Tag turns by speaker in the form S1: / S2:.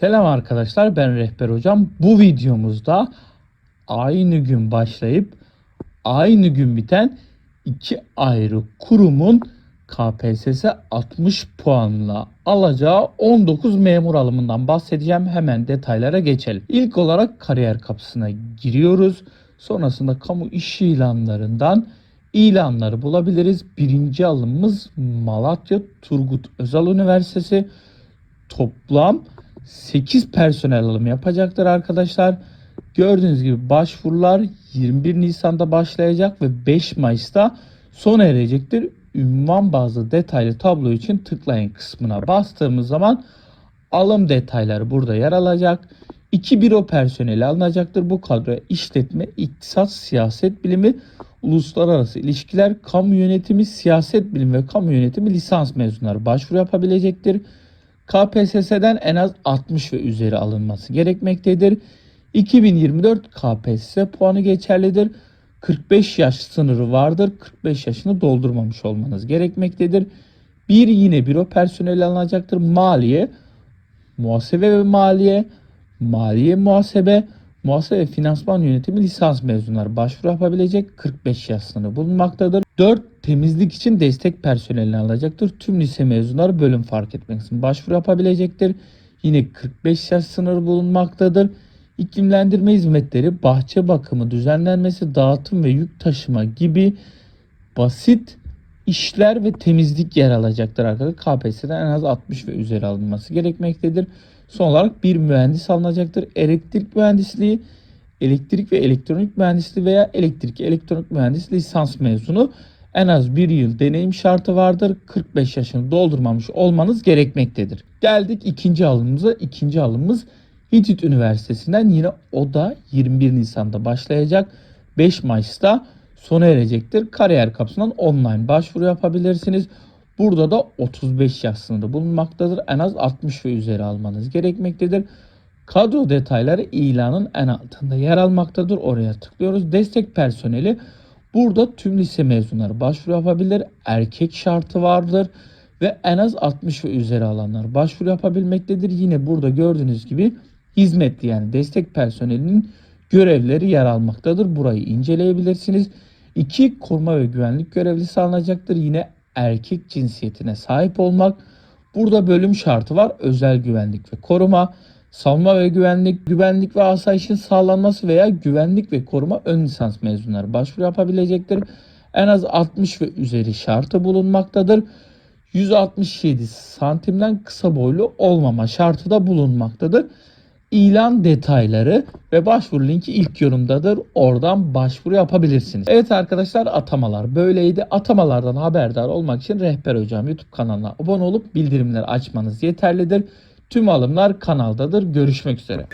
S1: Selam arkadaşlar ben Rehber Hocam. Bu videomuzda aynı gün başlayıp aynı gün biten iki ayrı kurumun KPSS 60 puanla alacağı 19 memur alımından bahsedeceğim. Hemen detaylara geçelim. İlk olarak kariyer kapısına giriyoruz. Sonrasında kamu iş ilanlarından ilanları bulabiliriz. Birinci alımımız Malatya Turgut Özal Üniversitesi. Toplam 8 personel alımı yapacaktır arkadaşlar. Gördüğünüz gibi başvurular 21 Nisan'da başlayacak ve 5 Mayıs'ta sona erecektir. Ünvan bazlı detaylı tablo için tıklayın kısmına bastığımız zaman alım detayları burada yer alacak. 2 büro personeli alınacaktır. Bu kadroya işletme, iktisat, siyaset bilimi, uluslararası ilişkiler, kamu yönetimi, siyaset bilimi ve kamu yönetimi lisans mezunları başvuru yapabilecektir. KPSS'den en az 60 ve üzeri alınması gerekmektedir. 2024 KPSS puanı geçerlidir. 45 yaş sınırı vardır. 45 yaşını doldurmamış olmanız gerekmektedir. Bir yine büro personeli alınacaktır. Maliye, muhasebe ve maliye, maliye muhasebe, muhasebe finansman yönetimi lisans mezunları başvuru yapabilecek 45 yaş sınırı bulunmaktadır. 4 temizlik için destek personelini alacaktır. Tüm lise mezunları bölüm fark etmeksizin başvuru yapabilecektir. Yine 45 yaş sınırı bulunmaktadır. İklimlendirme hizmetleri, bahçe bakımı, düzenlenmesi, dağıtım ve yük taşıma gibi basit işler ve temizlik yer alacaktır arkadaşlar. KPSS'den en az 60 ve üzeri alınması gerekmektedir. Son olarak bir mühendis alınacaktır. Elektrik mühendisliği, elektrik ve elektronik mühendisliği veya elektrik elektronik mühendisliği lisans mezunu en az bir yıl deneyim şartı vardır. 45 yaşını doldurmamış olmanız gerekmektedir. Geldik ikinci alımımıza. İkinci alımımız Hitit Üniversitesi'nden yine o da 21 Nisan'da başlayacak. 5 Mayıs'ta sona erecektir. Kariyer kapısından online başvuru yapabilirsiniz. Burada da 35 yaş sınırı bulunmaktadır. En az 60 ve üzeri almanız gerekmektedir. Kadro detayları ilanın en altında yer almaktadır. Oraya tıklıyoruz. Destek personeli burada tüm lise mezunları başvuru yapabilir. Erkek şartı vardır ve en az 60 ve üzeri alanlar başvuru yapabilmektedir. Yine burada gördüğünüz gibi hizmetli yani destek personelinin görevleri yer almaktadır. Burayı inceleyebilirsiniz. İki koruma ve güvenlik görevlisi alınacaktır. Yine erkek cinsiyetine sahip olmak. Burada bölüm şartı var. Özel güvenlik ve koruma, savunma ve güvenlik, güvenlik ve asayişin sağlanması veya güvenlik ve koruma ön lisans mezunları başvuru yapabilecektir. En az 60 ve üzeri şartı bulunmaktadır. 167 santimden kısa boylu olmama şartı da bulunmaktadır. İlan detayları ve başvuru linki ilk yorumdadır. Oradan başvuru yapabilirsiniz. Evet arkadaşlar atamalar böyleydi. Atamalardan haberdar olmak için Rehber Hocam YouTube kanalına abone olup bildirimleri açmanız yeterlidir. Tüm alımlar kanaldadır. Görüşmek üzere.